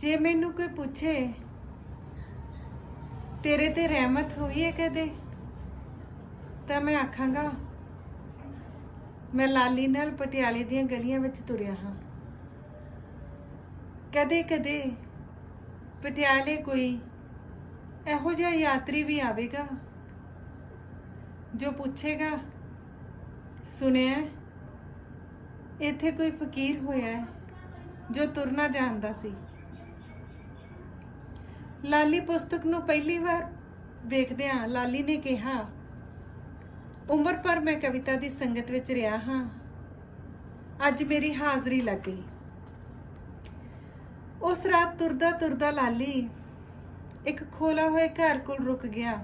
ਜੇ ਮੈਨੂੰ ਕੋਈ ਪੁੱਛੇ, ਤੇਰੇ ਤੇ ਰਹਿਮਤ ਹੋਈ ਹੈ ਕਦੇ? ਤਾਂ ਮੈਂ ਆਖਾਂਗਾ, ਮੈਂ ਲਾਲੀ ਨਾਲ ਪਟਿਆਲੇ ਦੀਆਂ ਗਲੀਆਂ ਵਿੱਚ ਤੁਰਿਆ ਹਾਂ। ਕਦੇ ਕਦੇ ਪਟਿਆਲੇ ਕੋਈ ਇਹੋ ਜਿਹਾ ਯਾਤਰੀ ਵੀ ਆਵੇਗਾ, ਜੋ ਪੁੱਛੇਗਾ, ਸੁਣਿਆ, ਇੱਥੇ ਕੋਈ ਫਕੀਰ ਹੋਇਆ ਜੋ ਤੁਰਨਾ ਜਾਣਦਾ ਸੀ। ਲਾਲੀ ਪੁਸਤਕ ਨੂੰ ਪਹਿਲੀ ਵਾਰ ਵੇਖਦਿਆਂ ਲਾਲੀ ਨੇ ਕਿਹਾ, ਉਮਰ ਭਰ ਮੈਂ ਕਵਿਤਾ ਦੀ ਸੰਗਤ ਵਿੱਚ ਰਿਹਾ ਹਾਂ। ਅੱਜ ਮੇਰੀ ਹਾਜ਼ਰੀ ਲੱਗ ਗਈ। ਉਸ ਰਾਤ ਤੁਰਦਾ ਤੁਰਦਾ ਲਾਲੀ ਇੱਕ ਖੋਲਾ ਹੋਏ ਘਰ ਕੋਲ ਰੁਕ ਗਿਆ।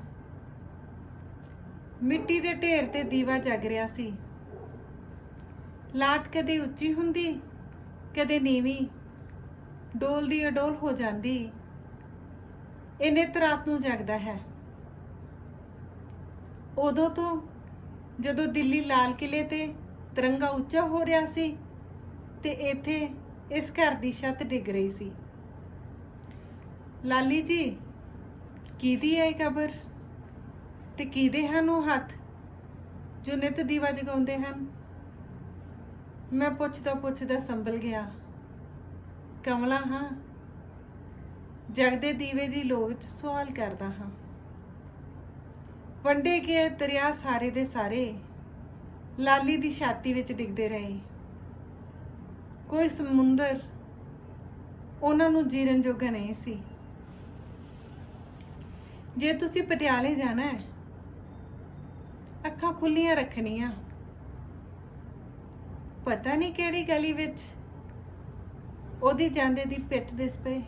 ਮਿੱਟੀ ਦੇ ਢੇਰ ਤੇ ਦੀਵਾ ਜਗ ਰਿਹਾ ਸੀ। ਲਾਟ ਕਦੇ ਉੱਚੀ ਹੁੰਦੀ, ਕਦੇ ਨੀਵੀਂ ਡੋਲ ਦੀ ਅਡੋਲ ਹੋ ਜਾਂਦੀ। ਇਹ ਨਿਤ ਰਾਤ ਨੂੰ ਜਗਦਾ ਹੈ। ਉਦੋਂ ਤੋਂ ਜਦੋਂ ਦਿੱਲੀ ਲਾਲ ਕਿਲੇ ਤੇ ਤਿਰੰਗਾ ਉੱਚਾ ਹੋ ਰਿਹਾ ਸੀ ਤੇ ਇੱਥੇ ਇਸ ਘਰ ਦੀ ਛੱਤ ਡਿੱਗ ਰਹੀ ਸੀ। ਲਾਲੀ ਜੀ, ਕਿਹਦੀ ਹੈ ਇਹ ਕਬਰ? ਤੇ ਕਿਹਦੇ ਹਨ ਉਹ ਹੱਥ ਜੋ ਨਿਤ ਦੀਵਾ ਜਗਾਉਂਦੇ ਹਨ? ਮੈਂ ਪੁੱਛਦਾ ਪੁੱਛਦਾ ਸੰਭਲ ਗਿਆ। ਕਮਲਾ, ਹਾਂ। ਜਗਦੇ ਦੀਵੇ ਦੀ ਲੋ ਵਿੱਚ ਸਵਾਲ ਕਰਦਾ ਹਾਂ। ਵੰਡੇ ਗਏ ਦਰਿਆ ਸਾਰੇ ਦੇ ਸਾਰੇ, ਲਾਲੀ ਦੀ ਛਾਤੀ ਵਿੱਚ ਡਿੱਗਦੇ ਰਹੇ। ਕੋਈ ਸਮੁੰਦਰ ਉਹਨਾਂ ਨੂੰ ਜੀਰਨ ਜੋਗਾ ਨਹੀਂ ਸੀ। ਜੇ ਤੁਸੀਂ ਪਟਿਆਲੇ ਜਾਣਾ ਹੈ, ਅੱਖਾਂ ਖੁੱਲੀਆਂ ਰੱਖਣੀਆਂ। ਪਤਾ ਨਹੀਂ ਕਿਹੜੀ ਗਲੀ ਵਿੱਚ ਉਹਦੀ ਜਾਂਦੇ ਦੀ ਪਿੱਠ ਦਿਸ ਪਏ।